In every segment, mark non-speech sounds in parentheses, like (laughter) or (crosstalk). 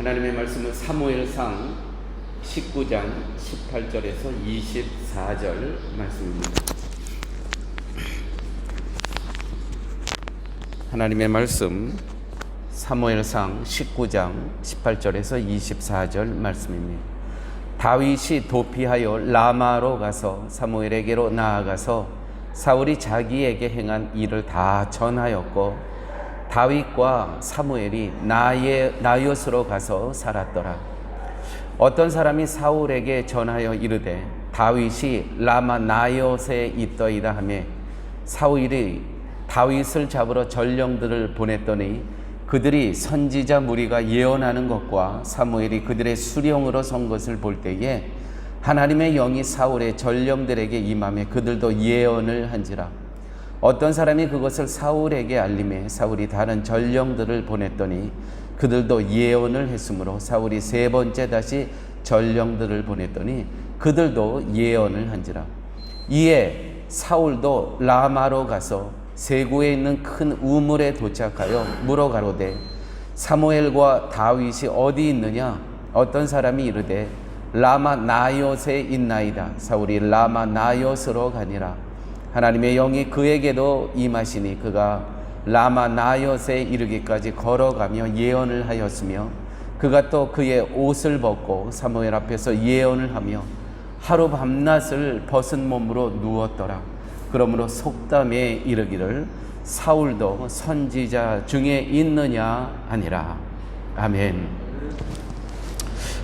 하나님의 말씀은 사무엘상 19장 18절에서 24절 말씀입니다. 하나님의 말씀 사무엘상 19장 18절에서 24절 말씀입니다. 다윗이 도피하여 라마로 가서 사무엘에게로 나아가서 사울이 자기에게 행한 일을 다 전하였고 다윗과 사무엘이 나의 나요스로 가서 살았더라. 어떤 사람이 사울에게 전하여 이르되 다윗이 라마 나요스에 있더이다 하매 사울이 다윗을 잡으러 전령들을 보냈더니 그들이 선지자 무리가 예언하는 것과 사무엘이 그들의 수령으로 선 것을 볼 때에 하나님의 영이 사울의 전령들에게 임함에 그들도 예언을 한지라 어떤 사람이 그것을 사울에게 알림해 사울이 다른 전령들을 보냈더니 그들도 예언을 했으므로 사울이 세 번째 다시 전령들을 보냈더니 그들도 예언을 한지라. 이에 사울도 라마로 가서 세구에 있는 큰 우물에 도착하여 물어 가로되 사무엘과 다윗이 어디 있느냐? 어떤 사람이 이르되 라마 나요스에 있나이다. 사울이 라마 나요스로 가니라 하나님의 영이 그에게도 임하시니 그가 라마 나요스에 이르기까지 걸어가며 예언을 하였으며 그가 또 그의 옷을 벗고 사무엘 앞에서 예언을 하며 하루 밤낮을 벗은 몸으로 누웠더라. 그러므로 속담에 이르기를 사울도 선지자 중에 있느냐 아니라 아멘.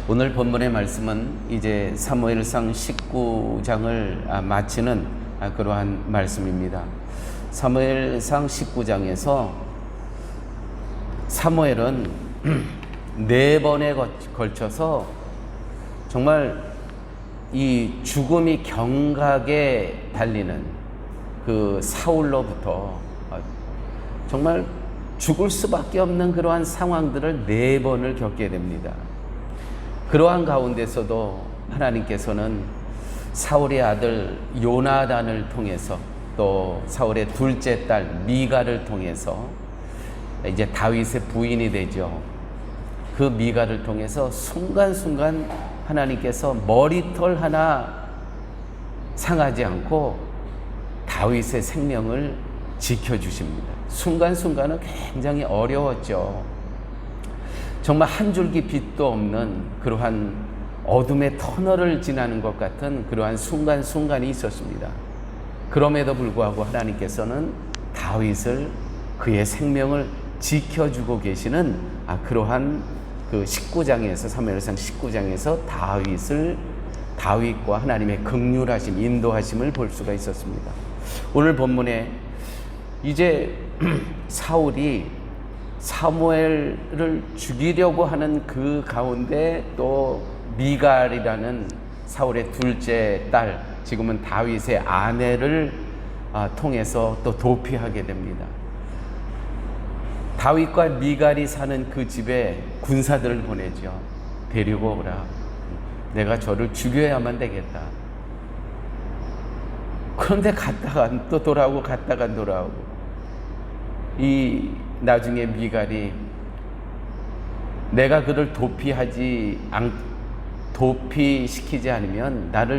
오늘 본문의 말씀은 이제 사무엘상 19장을 마치는 그러한 말씀입니다. 사무엘상 19장에서 사무엘은 (clears throat) 네 번에 걸쳐서 정말 이 죽음이 경각에 달리는 그 사울로부터 정말 죽을 수밖에 없는 그러한 상황들을 네 번을 겪게 됩니다. 그러한 가운데서도 하나님께서는 사울의 아들 요나단을 통해서 또 사울의 둘째 딸 미가를 통해서 이제 다윗의 부인이 되죠. 그 미가를 통해서 순간순간 하나님께서 머리털 하나 상하지 않고 다윗의 생명을 지켜주십니다. 순간순간은 굉장히 어려웠죠. 정말 한 줄기 빛도 없는 그러한 어둠의 터널을 지나는 것 같은 그러한 순간순간이 있었습니다. 그럼에도 불구하고 하나님께서는 다윗을 그의 생명을 지켜주고 계시는 아, 그러한 그 19장에서 사무엘상 19장에서 다윗을 다윗과 하나님의 극률하심, 인도하심을 볼 수가 있었습니다. 오늘 본문에 이제 (clears throat) 사울이 사무엘을 죽이려고 하는 그 가운데 또 미갈이라는 사울의 둘째 딸, 지금은 다윗의 아내를 통해서 또 도피하게 됩니다. 다윗과 미갈이 사는 그 집에 군사들을 보내죠. 데리고 오라. 내가 저를 죽여야만 되겠다. 그런데 갔다가 또 돌아오고 갔다가 돌아오고 이 나중에 미갈이 내가 그를 도피하지 않 도피시키지 않으면 나를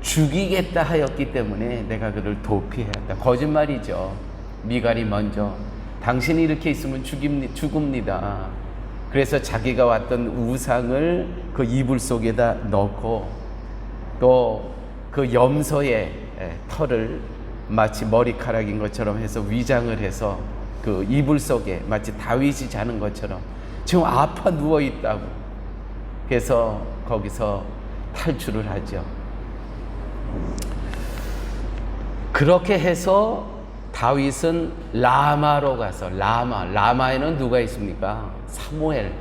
죽이겠다 하였기 때문에 내가 그를 도피해야 거짓말이죠. 미갈이 먼저 당신이 이렇게 있으면 죽입니, 죽습니다. 그래서 자기가 왔던 우상을 그 이불 속에다 넣고 또 그 염소의 털을 마치 머리카락인 것처럼 해서 위장을 해서 그 이불 속에 마치 다윗이 자는 것처럼 지금 아파 누워 있다고 그래서 거기서 탈출을 하죠. 그렇게 해서 다윗은 라마로 가서 라마 라마에는 누가 있습니까? 사무엘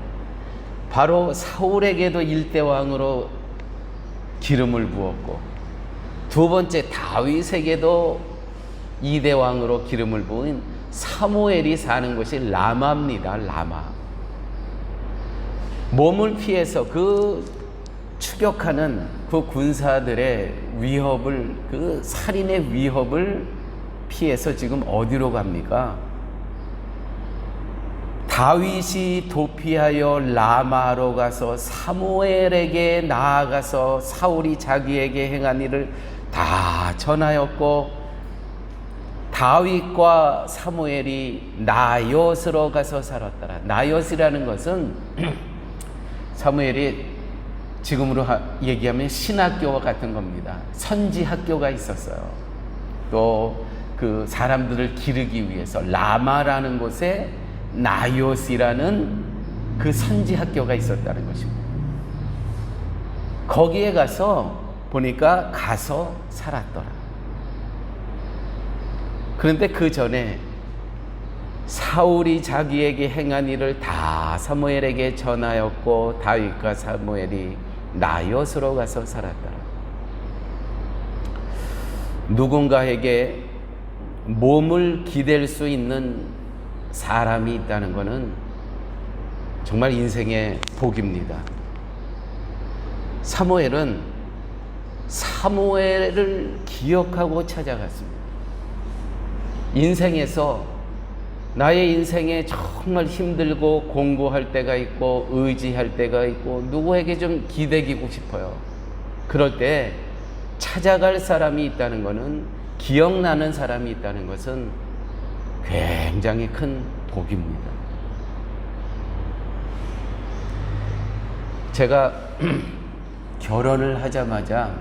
바로 사울에게도 일대 왕으로 기름을 부었고 두 번째 다윗에게도 이대 왕으로 기름을 부은 사무엘이 사는 곳이 라마입니다. 라마 몸을 피해서 그 추격하는 그 군사들의 위협을 그 살인의 위협을 피해서 지금 어디로 갑니까? 다윗이 도피하여 라마로 가서 사무엘에게 나아가서 사울이 자기에게 행한 일을 다 전하였고 다윗과 사무엘이 나엿으로 가서 살았더라. 나엿이라는 것은 (clears throat) 사무엘이 지금으로 하- 얘기하면 신학교와 같은 겁니다. 선지 학교가 있었어요. 또 그 사람들을 기르기 위해서 라마라는 곳에 나요스라는 그 선지 학교가 있었다는 것입니다. 거기에 가서 보니까 가서 살았더라. 그런데 그 전에 사울이 자기에게 행한 일을 다 사무엘에게 전하였고 다윗과 사무엘이 나요스로 가서 살았더라. 누군가에게 몸을 기댈 수 있는 사람이 있다는 것은 정말 인생의 복입니다. 사무엘은 사무엘을 기억하고 찾아갔습니다. 인생에서 나의 인생에 정말 힘들고 공부할 때가 있고 의지할 때가 있고 누구에게 좀 기대기고 싶어요. 그럴 때 찾아갈 사람이 있다는 것은 기억나는 사람이 있다는 것은 굉장히 큰 복입니다. 제가 (clears throat) 결혼을 하자마자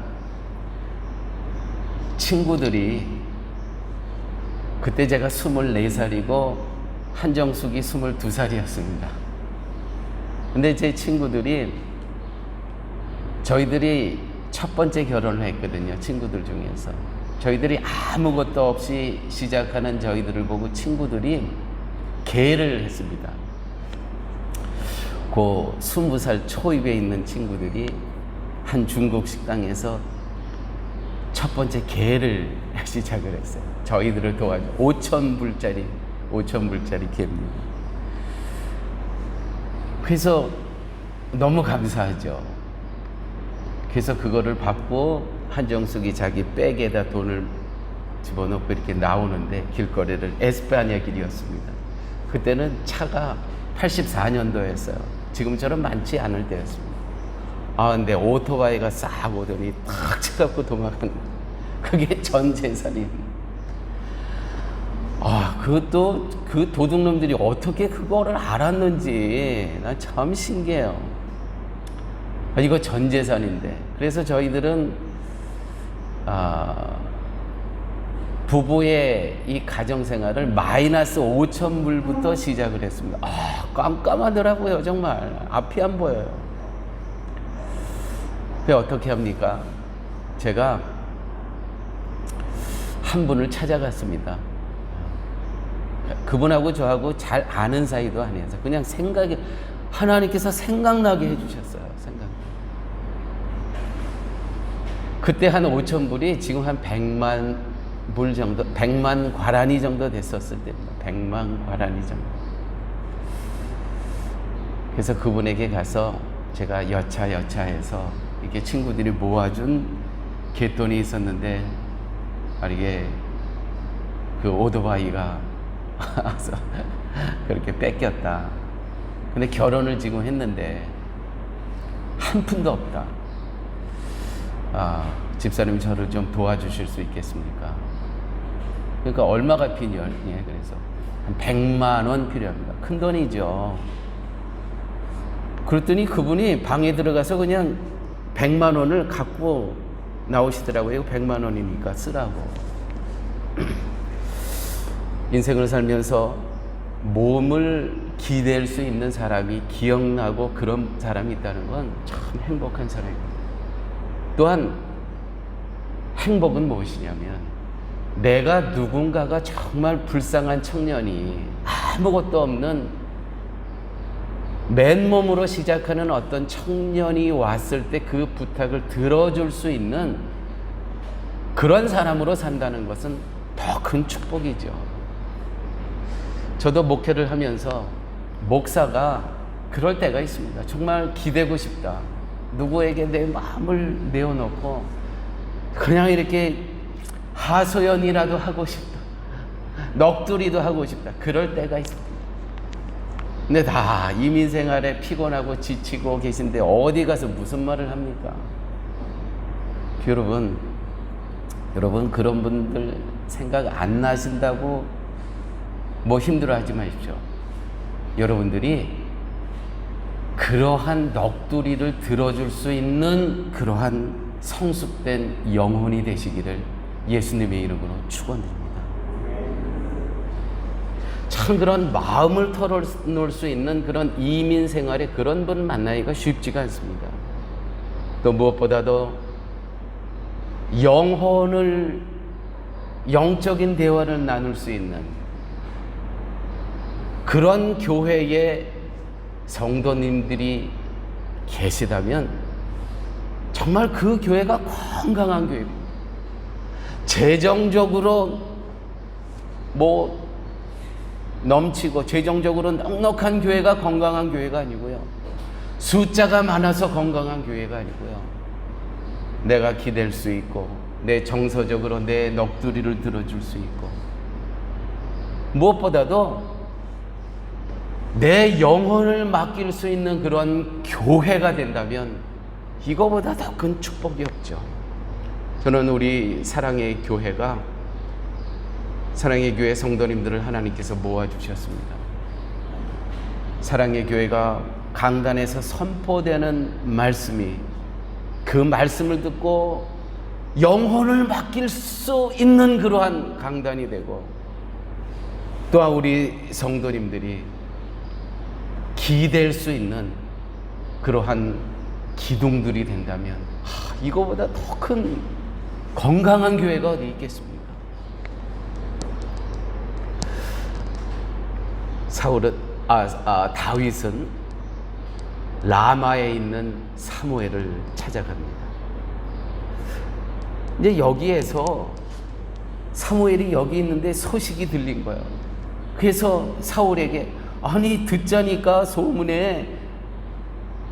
친구들이 그때 제가 24살이고 한정숙이 22살이었습니다. 근데 제 친구들이 저희들이 첫 번째 결혼을 했거든요. 친구들 중에서. 저희들이 아무것도 없이 시작하는 저희들을 보고 친구들이 개를 했습니다. 그 스무 살 초입에 있는 친구들이 한 중국 식당에서 첫 번째 개를 (laughs) 시작을 했어요. 저희들을 도와줘. 5천 불짜리, 5천 불짜리 개입니다. 그래서 너무 감사하죠. 그래서 그거를 받고 한정숙이 자기 백에다 돈을 집어넣고 이렇게 나오는데 길거리를 에스파냐 길이었습니다. 그때는 차가 84년도였어요. 지금처럼 많지 않을 때였습니다. 아, 근데 오토바이가 싹 오더니 탁 쳐갖고 도망간 그게 전 재산이. 아, 그것도 그 도둑놈들이 어떻게 그거를 알았는지 난참 신기해요. 아, 이거 전 재산인데. 그래서 저희들은 아, 부부의 이 가정 생활을 마이너스 5천 불부터 시작을 했습니다. 아, 깜깜하더라고요, 정말. 앞이 안 보여요. 그 어떻게 합니까? 제가 한 분을 찾아갔습니다. 그분하고 저하고 잘 아는 사이도 아니어서 그냥 생각이 하나님께서 생각나게 해주셨어요. 생각. 그때 한 5천 불이 지금 한 100만 불 정도, 100만 과란이 정도 됐었을 때입니다. 100만 과란이 정도. 그래서 그분에게 가서 제가 여차 여차해서 이렇게 친구들이 모아준 갯돈이 있었는데 이게 그 오토바이가 와서 그렇게 뺏겼다. 근데 결혼을 지금 했는데 한 푼도 없다. 아, 집사님이 저를 좀 도와주실 수 있겠습니까? 그러니까 얼마가 필요해? 그래서 한 100만 원 필요합니다. 큰 돈이죠. 그랬더니 그분이 방에 들어가서 그냥 100만 원을 갖고 나오시더라고요. 100만 원이니까 쓰라고. (clears throat) 인생을 살면서 몸을 기댈 수 있는 사람이 기억나고 그런 사람이 있다는 건 참 행복한 사람입니다. 또한 행복은 무엇이냐면 내가 누군가가 정말 불쌍한 청년이 아무것도 없는 맨몸으로 시작하는 어떤 청년이 왔을 때 그 부탁을 들어줄 수 있는 그런 사람으로 산다는 것은 더 큰 축복이죠. 저도 목회를 하면서 목사가 그럴 때가 있습니다. 정말 기대고 싶다. 누구에게 내 마음을 내어놓고 그냥 이렇게 하소연이라도 하고 싶다. 넋두리도 하고 싶다. 그럴 때가 있습니다. 근데 다 이민 생활에 피곤하고 지치고 계신데 어디 가서 무슨 말을 합니까? 여러분, 여러분 그런 분들 생각 안 나신다고 뭐 힘들어하지 마십시오. 여러분들이 그러한 넋두리를 들어줄 수 있는 그러한 성숙된 영혼이 되시기를 예수님의 이름으로 축원드립니다. 참 그런 마음을 털어놓을 수 있는 그런 이민 생활에 그런 분 만나기가 쉽지가 않습니다. 또 무엇보다도 영혼을 영적인 대화를 나눌 수 있는 그런 교회에 성도님들이 계시다면 정말 그 교회가 건강한 교회입니다. 재정적으로 뭐 넘치고 재정적으로 넉넉한 교회가 건강한 교회가 아니고요. 숫자가 많아서 건강한 교회가 아니고요. 내가 기댈 수 있고 내 정서적으로 내 넋두리를 들어줄 수 있고 무엇보다도 내 영혼을 맡길 수 있는 그런 교회가 된다면 이거보다 더 큰 축복이 없죠. 저는 우리 사랑의 교회가 사랑의 교회 성도님들을 하나님께서 모아주셨습니다. 사랑의 교회가 강단에서 선포되는 말씀이 그 말씀을 듣고 영혼을 맡길 수 있는 그러한 강단이 되고 또한 우리 성도님들이 기댈 수 있는 그러한 기둥들이 된다면 하, 이거보다 더 큰 건강한 교회가 어디 있겠습니까? 사울은 아, 아 다윗은 라마에 있는 사무엘을 찾아갑니다. 이제 여기에서 사무엘이 여기 있는데 소식이 들린 거예요. 그래서 사울에게 아니 듣자니까 소문에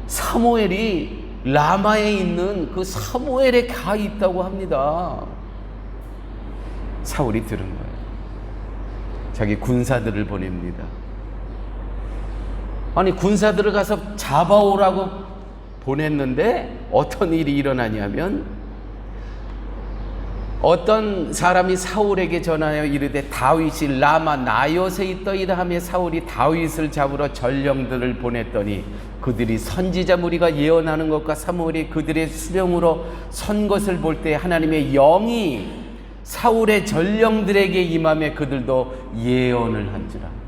사무엘이 라마에 있는 그 사무엘에 가 있다고 합니다. 사울이 들은 거예요. 자기 군사들을 보냅니다. 아니 군사 들을 가서 잡아오라고 보냈는데 어떤 일이 일어나냐면 어떤 사람이 사울에게 전하여 이르되 다윗이 라마 나요에 있더이다 하며 사울이 다윗을 잡으러 전령들을 보냈더니 그들이 선지자 무리가 예언하는 것과 사무엘이 그들의 수령으로 선 것을 볼 때 하나님의 영이 사울의 전령들에게 임함에 그들도 예언을 한지라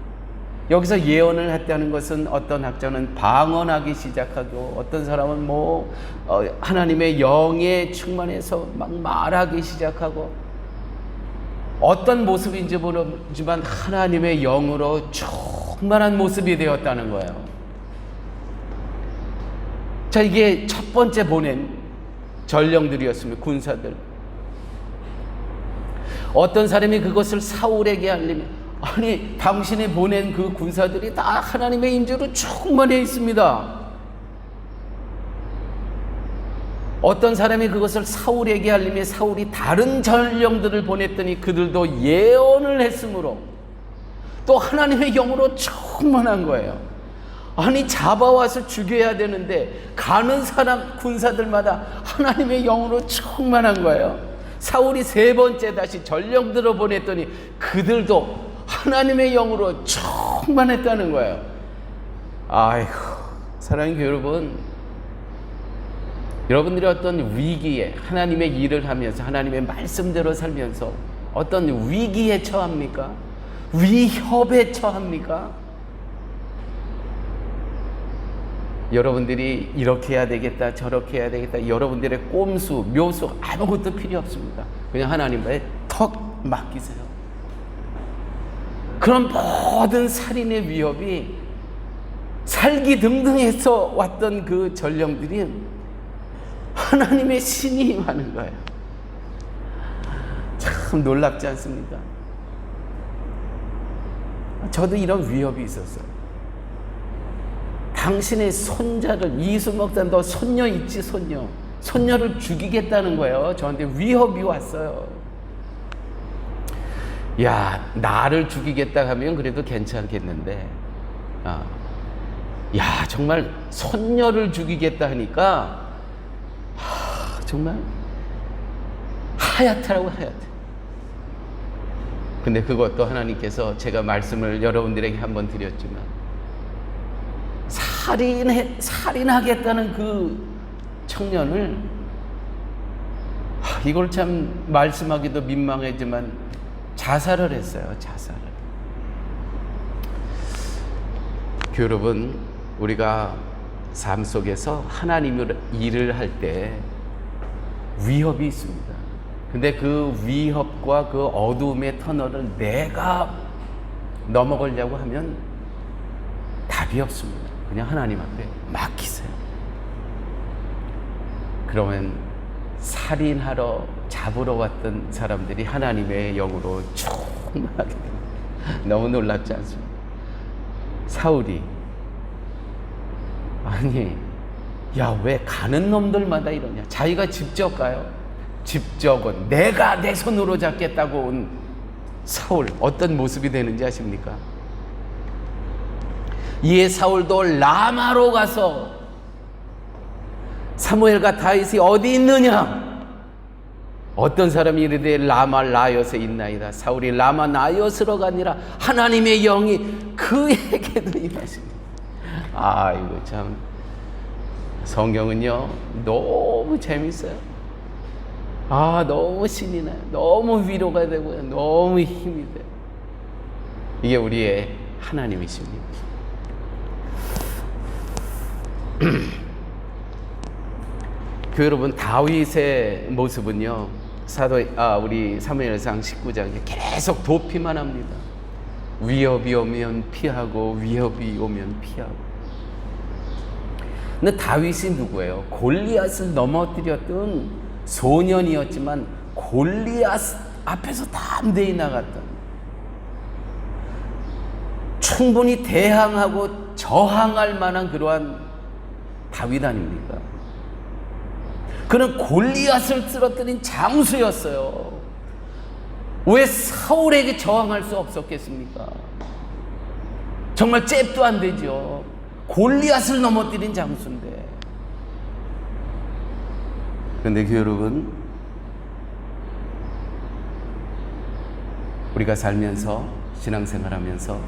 여기서 예언을 했다는 것은 어떤 학자는 방언하기 시작하고 어떤 사람은 뭐 어, 하나님의 영에 충만해서 막 말하기 시작하고 어떤 모습인지 모르지만 하나님의 영으로 충만한 모습이 되었다는 거예요. 자, 이게 첫 번째 보낸 전령들이었습니다. 군사들. 어떤 사람이 그것을 사울에게 알리면 아니 당신이 보낸 그 군사들이 다 하나님의 임재로 충만해 있습니다. 어떤 사람이 그것을 사울에게 알림해 사울이 다른 전령들을 보냈더니 그들도 예언을 했으므로 또 하나님의 영으로 충만한 거예요. 아니 잡아와서 죽여야 되는데 가는 사람 군사들마다 하나님의 영으로 충만한 거예요. 사울이 세 번째 다시 전령들을 보냈더니 그들도 하나님의 영으로 충만했다는 거예요. 아이고, 사랑하는 여러분, 여러분들이 어떤 위기에 하나님의 일을 하면서 하나님의 말씀대로 살면서 어떤 위기에 처합니까? 위협에 처합니까? 여러분들이 이렇게 해야 되겠다, 저렇게 해야 되겠다. 여러분들의 꼼수, 묘수 아무것도 필요 없습니다. 그냥 하나님과의 턱 맡기세요. 그런 모든 살인의 위협이 살기 등등해서 왔던 그 전령들이 하나님의 신이 임하는 거예요. 참 놀랍지 않습니까? 저도 이런 위협이 있었어요. 당신의 손자를 이수 목사 너 손녀 있지 손녀 손녀를 죽이겠다는 거예요. 저한테 위협이 왔어요. 야 나를 죽이겠다 하면 그래도 괜찮겠는데 아, 야 정말 손녀를 죽이겠다 하니까 하, 정말 하얗다라고 하얗대. 근데 그것도 하나님께서 제가 말씀을 여러분들에게 한번 드렸지만 살인해 살인하겠다는 그 청년을 하, 이걸 참 말씀하기도 민망하지만 자살을 했어요. 자살을. 그 여러분 우리가 삶 속에서 하나님을 일을 할 때 위협이 있습니다. 근데 그 위협과 그 어두움의 터널을 내가 넘어가려고 하면 답이 없습니다. 그냥 하나님 앞에 맡기세요. 그러면 살인하러 잡으러 왔던 사람들이 하나님의 영으로 충만하게. 너무 놀랍지 않습니까? 사울이 아니 야 왜 가는 놈들마다 이러냐 자기가 직접 가요 직접은 내가 내 손으로 잡겠다고 온 사울 어떤 모습이 되는지 아십니까? 이에 사울도 라마로 가서 사무엘과 다윗이 어디 있느냐 어떤 사람이 이르되 라마 나엿에 있나이다. 사울이 라마 나엿으로 가니라 하나님의 영이 그에게도 임하십니다. 아 이거 참 성경은요 너무 재밌어요. 아 너무 신이 나요. 너무 위로가 되고요. 너무 힘이 돼요. 이게 우리의 하나님이십니다. (clears throat) 그 여러분 다윗의 모습은요 사도 아 우리 사무엘상 19장에 계속 도피만 합니다. 위협이 오면 피하고 위협이 오면 피하고. 근데 다윗이 누구예요? 골리앗을 넘어뜨렸던 소년이었지만 골리앗 앞에서 담대히 나갔던 충분히 대항하고 저항할 만한 그러한 다윗 아닙니까? 그는 골리앗을 쓰러뜨린 장수였어요. 왜 사울에게 저항할 수 없었겠습니까? 정말 잽도 안 되죠. 골리앗을 넘어뜨린 장수인데. 그런데 그 여러분, 우리가 살면서 신앙생활하면서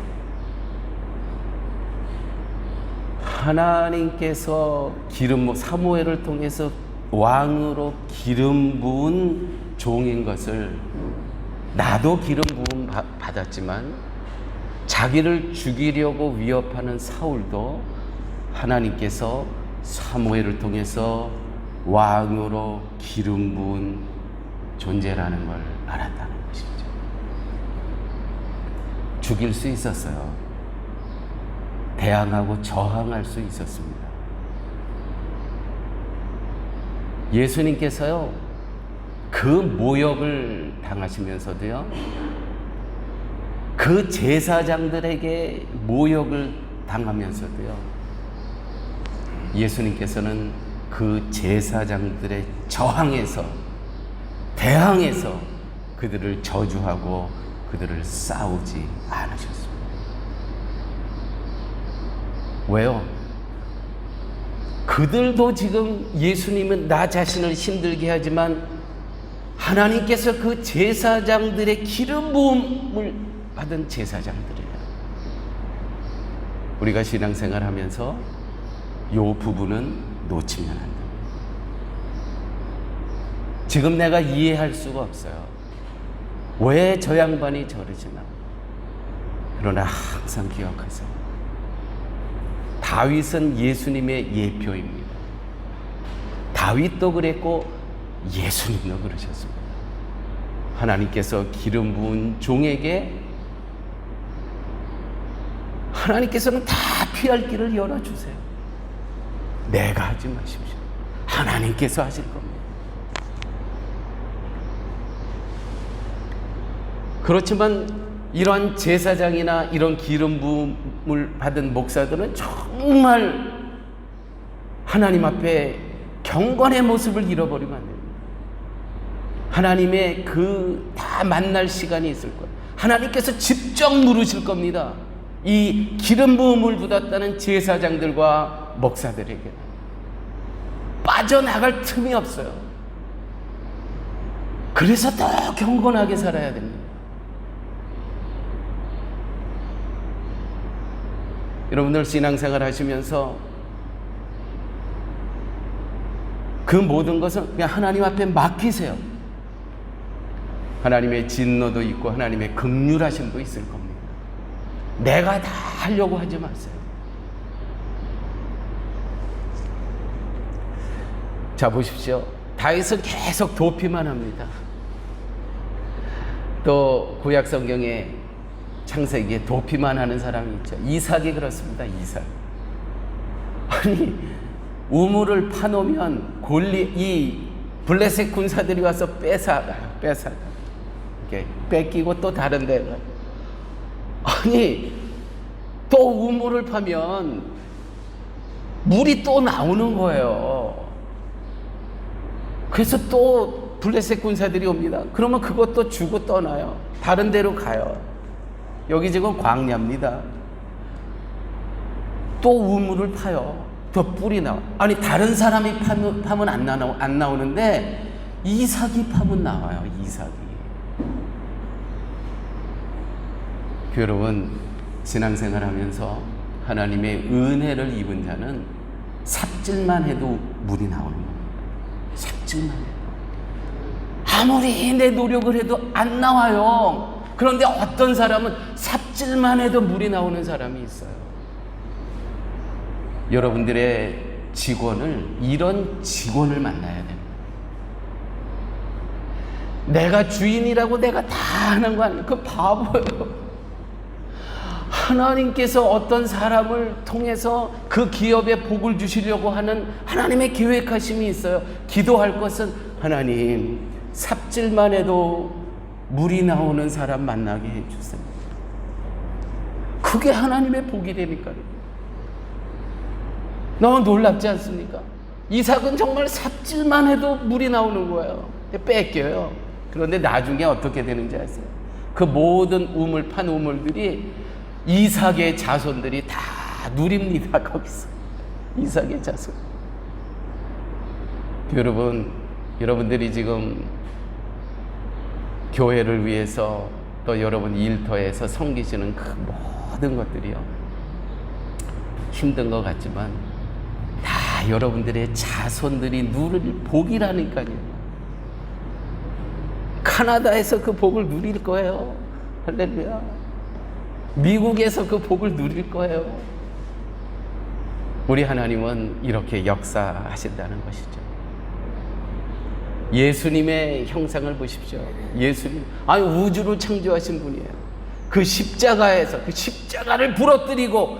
하나님께서 기름 사무엘을 통해서 왕으로 기름 부은 종인 것을 나도 기름 부음 받았지만 자기를 죽이려고 위협하는 사울도 하나님께서 사무엘을 통해서 왕으로 기름 부은 존재라는 걸 알았다는 것이죠. 죽일 수 있었어요. 대항하고 저항할 수 있었습니다. 예수님께서요, 그 모욕을 당하시면서도요, 그 제사장들에게 모욕을 당하면서도요, 예수님께서는 그 제사장들의 저항에서, 대항해서 그들을 저주하고 그들을 싸우지 않으셨습니다. 왜요? 그들도 지금 예수님은 나 자신을 힘들게 하지만 하나님께서 그 제사장들의 기름 부음을 받은 제사장들이에요. 우리가 신앙생활 하면서 요 부분은 놓치면 안 됩니다. 지금 내가 이해할 수가 없어요. 왜 저 양반이 저러지나. 그러나 항상 기억하세요. 다윗은 예수님의 예표입니다. 다윗도 그랬고 예수님도 그러셨습니다. 하나님께서 기름 부은 종에게 하나님께서는 다 피할 길을 열어주세요. 내가 하지 마십시오. 하나님께서 하실 겁니다. 그렇지만 이러한 제사장이나 이런 기름 부음을 받은 목사들은 정말 하나님 앞에 경건의 모습을 잃어버리면 안 됩니다. 하나님의 그 다 만날 시간이 있을 거예요. 하나님께서 직접 물으실 겁니다. 이 기름 부음을 받았다는 제사장들과 목사들에게 빠져나갈 틈이 없어요. 그래서 더 경건하게 살아야 됩니다. 여러분들 신앙생활 하시면서 그 모든 것은 그냥 하나님 앞에 맡기세요. 하나님의 진노도 있고 하나님의 극률하심도 있을 겁니다. 내가 다 하려고 하지 마세요. 자 보십시오. 다윗은 계속 도피만 합니다. 또 구약 성경에 창세기에 도피만 하는 사람이 있죠. 이삭이 그렇습니다. 이삭. 아니 우물을 파놓으면 골리 이 블레셋 군사들이 와서 뺏어가요. 뺏어가. 이렇게 뺏기고 또 다른 데 가요. 아니 또 우물을 파면 물이 또 나오는 거예요. 그래서 또 블레셋 군사들이 옵니다. 그러면 그것도 주고 떠나요. 다른 데로 가요. 여기 지금 광야입니다. 또 우물을 파요. 더 뿔이 나와. 아니 다른 사람이 파면, 파면 안, 나오, 안 나오는데 이삭이 파면 나와요. 이삭이. 여러분 신앙생활하면서 하나님의 은혜를 입은 자는 삽질만 해도 물이 나오는 겁니다. 삽질만 해도. 아무리 내 노력을 해도 안 나와요. 그런데 어떤 사람은 삽질만 해도 물이 나오는 사람이 있어요. 여러분들의 직원을 이런 직원을 만나야 됩니다. 내가 주인이라고 내가 다 하는 거 아니에요. 그 바보예요. 하나님께서 어떤 사람을 통해서 그 기업에 복을 주시려고 하는 하나님의 계획하심이 있어요. 기도할 것은 하나님 삽질만 해도 물이 나오는 사람 만나게 해주세요. 그게 하나님의 복이 되니까요. 너무 놀랍지 않습니까? 이삭은 정말 삽질만 해도 물이 나오는 거예요. 뺏겨요. 그런데 나중에 어떻게 되는지 아세요? 그 모든 우물 판 우물들이 이삭의 자손들이 다 누립니다. 거기서 이삭의 자손. 여러분, 여러분들이 지금 교회를 위해서 또 여러분 일터에서 섬기시는 그 모든 것들이요 힘든 것 같지만 다 여러분들의 자손들이 누릴 복이라니까요. 카나다에서 그 복을 누릴 거예요. 할렐루야. 미국에서 그 복을 누릴 거예요. 우리 하나님은 이렇게 역사하신다는 것이죠. 예수님의 형상을 보십시오. 예수님, 아니 우주를 창조하신 분이에요. 그 십자가에서 그 십자가를 부러뜨리고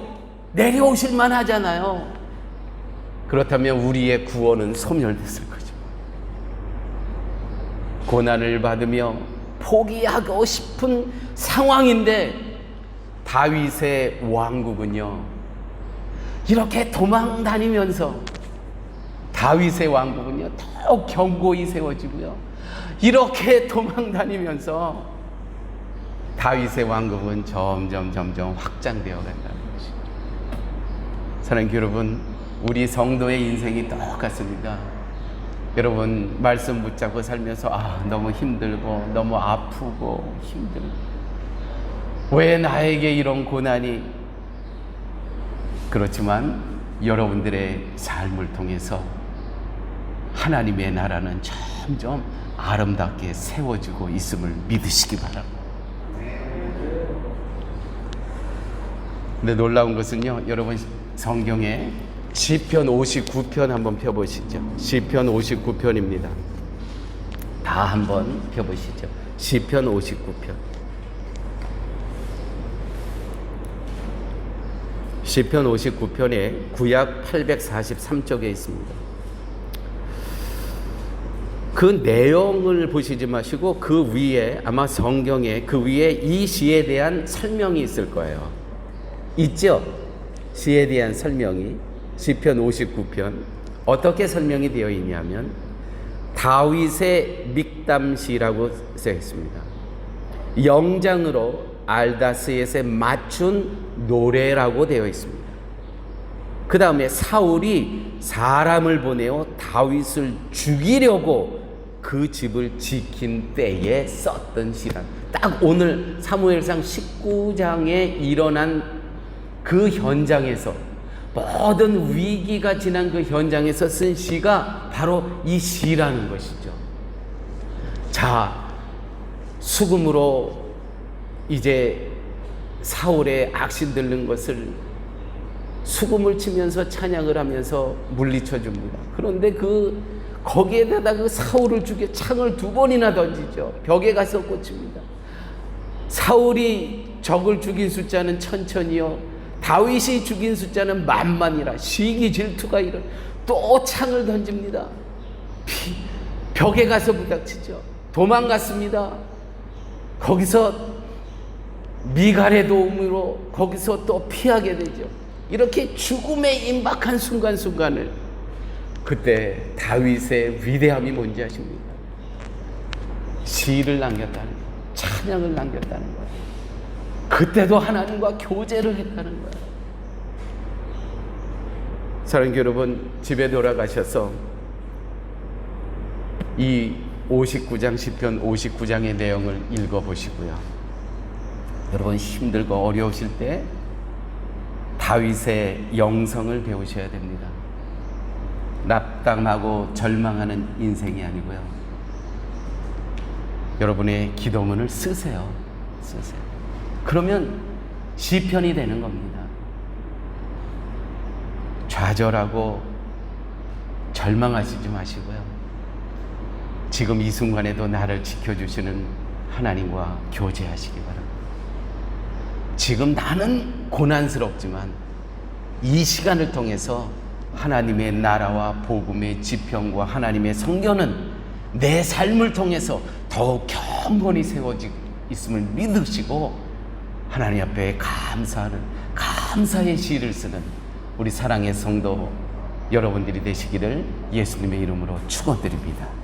내려오실 만 하잖아요. 그렇다면 우리의 구원은 소멸됐을 거죠. 고난을 받으며 포기하고 싶은 상황인데 다윗의 왕국은요 이렇게 도망 다니면서 다윗의 왕국은요 더욱 견고히 세워지고요 이렇게 도망 다니면서 다윗의 왕국은 점점 점점 확장되어 간다는 것이죠. 사랑하는 여러분, 우리 성도의 인생이 똑같습니다. 여러분 말씀 붙잡고 살면서 아 너무 힘들고 너무 아프고 힘들고 왜 나에게 이런 고난이 그렇지만 여러분들의 삶을 통해서 하나님의 나라는 점점 아름답게 세워지고 있음을 믿으시기 바랍니다. 근데 놀라운 것은요, 여러분 성경에 시편 59편 한번 펴보시죠. 시편 59편입니다. 다 한번 펴보시죠. 시편 59편. 시편 59편에 구약 843쪽에 있습니다. 그 내용을 보시지 마시고 그 위에 아마 성경에 그 위에 이 시에 대한 설명이 있을 거예요. 있죠? 시에 대한 설명이 시편 59편 어떻게 설명이 되어 있냐면 다윗의 믹담시라고 쓰여 있습니다. 영장으로 알다스에게 맞춘 노래라고 되어 있습니다. 그 다음에 사울이 사람을 보내어 다윗을 죽이려고 그 집을 지킨 때에 썼던 시란. 딱 오늘 사무엘상 19장에 일어난 그 현장에서 모든 위기가 지난 그 현장에서 쓴 시가 바로 이 시라는 것이죠. 자, 수금으로 이제 사울의 악신 들는 것을 수금을 치면서 찬양을 하면서 물리쳐 줍니다. 그런데 그 거기에다가 그 사울을 죽여 창을 두 번이나 던지죠. 벽에 가서 꽂힙니다. 사울이 적을 죽인 숫자는 천천히요. 다윗이 죽인 숫자는 만만이라 시기 질투가 이런 또 창을 던집니다. 피, 벽에 가서 부닥치죠. 도망갔습니다. 거기서 미갈의 도움으로 거기서 또 피하게 되죠. 이렇게 죽음에 임박한 순간순간을 그때 다윗의 위대함이 뭔지 아십니까? 시를 남겼다는 거예요. 찬양을 남겼다는 거예요. 그때도 하나님과 교제를 했다는 거예요. 사랑하는 여러분, 집에 돌아가셔서 이 59장 10편 59장의 내용을 읽어 보시고요. 여러분 힘들고 어려우실 때 다윗의 영성을 배우셔야 됩니다. 납당하고 절망하는 인생이 아니고요. 여러분의 기도문을 쓰세요. 쓰세요. 그러면 시편이 되는 겁니다. 좌절하고 절망하시지 마시고요. 지금 이 순간에도 나를 지켜주시는 하나님과 교제하시기 바랍니다. 지금 나는 고난스럽지만 이 시간을 통해서 하나님의 나라와 복음의 지평과 하나님의 성견은 내 삶을 통해서 더욱 경건히 세워지고 있음을 믿으시고 하나님 앞에 감사하는 감사의 시를 쓰는 우리 사랑의 성도 여러분들이 되시기를 예수님의 이름으로 축원드립니다.